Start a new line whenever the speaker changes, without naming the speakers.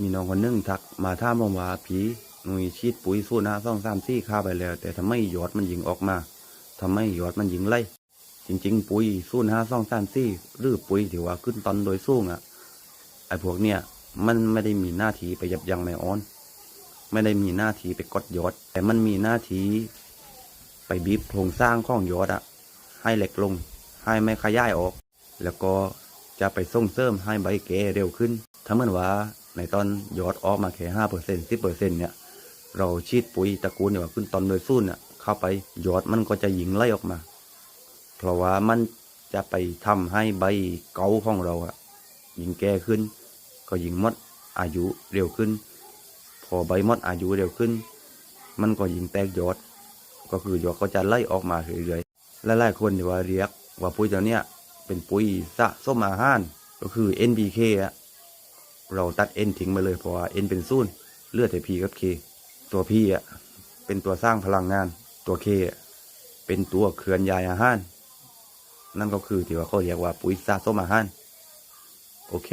มีน้องคนนึงทักมาถามผมว่าผีหนุ่ยชีดปุ๋ยสู้นะสองสามสี่ข้าไปแล้ว แต่ทำไมยอดมันยิงออกมาทำไมยอดมันยิงไล่จริง ๆ ปุ๋ยสู้นะสองสามสี่หรือปุ๋ยที่ว่าขึ้นตอนโดยสูงอะไอ้พวกเนี้ยมันไม่ได้มีหน้าที่ไปยับยั้งไม่อ่อน ไม่ได้มีหน้าที่ไปกดยอด แต่มันมีหน้าที่ไปบีบโครงสร้างของยอดอะให้เล็กลง ให้ไม่ขยายออก แล้วก็จะไปส่งเสริมให้ใบแก่เร็วขึ้น ถ้าเหมือนว่า ในตอนยอดออกมาแค่ห้าเปอร์เซ็นสิบเปอร์เซ็นเนี่ย เราฉีดปุ๋ยตระกูลเนี่ยว่าขึ้นตอนโดยสู้เนี่ยเข้าไปยอดมันก็จะยิงไล่ออกมา เพราะว่ามันจะไปทำให้ใบเกาของเราอะยิงแก่ขึ้น ก็ยิงมดอายุเร็วขึ้น พอใบมดอายุเร็วขึ้น มันก็ยิงแตกยอด ก็คือยอดก็จะไล่ออกมาเรื่อยๆและหลายคนที่ว่าเรียกว่าปุ๋ยตัวเนี้ยเป็นปุ๋ยสะสมอาหารก็คือ NPK อะ เราตัด N ทิ้งไปเลยเพราะว่า N เป็นศูนย์เลือดแต่ P กับ K ตัว P อะเป็นตัวสร้างพลังงาน ตัว K อะเป็นตัวเคลื่อนย้ายอาหารนั่นก็คือที่ว่าเขาเรียกว่าปุ๋ยสะสมอาหารโอเค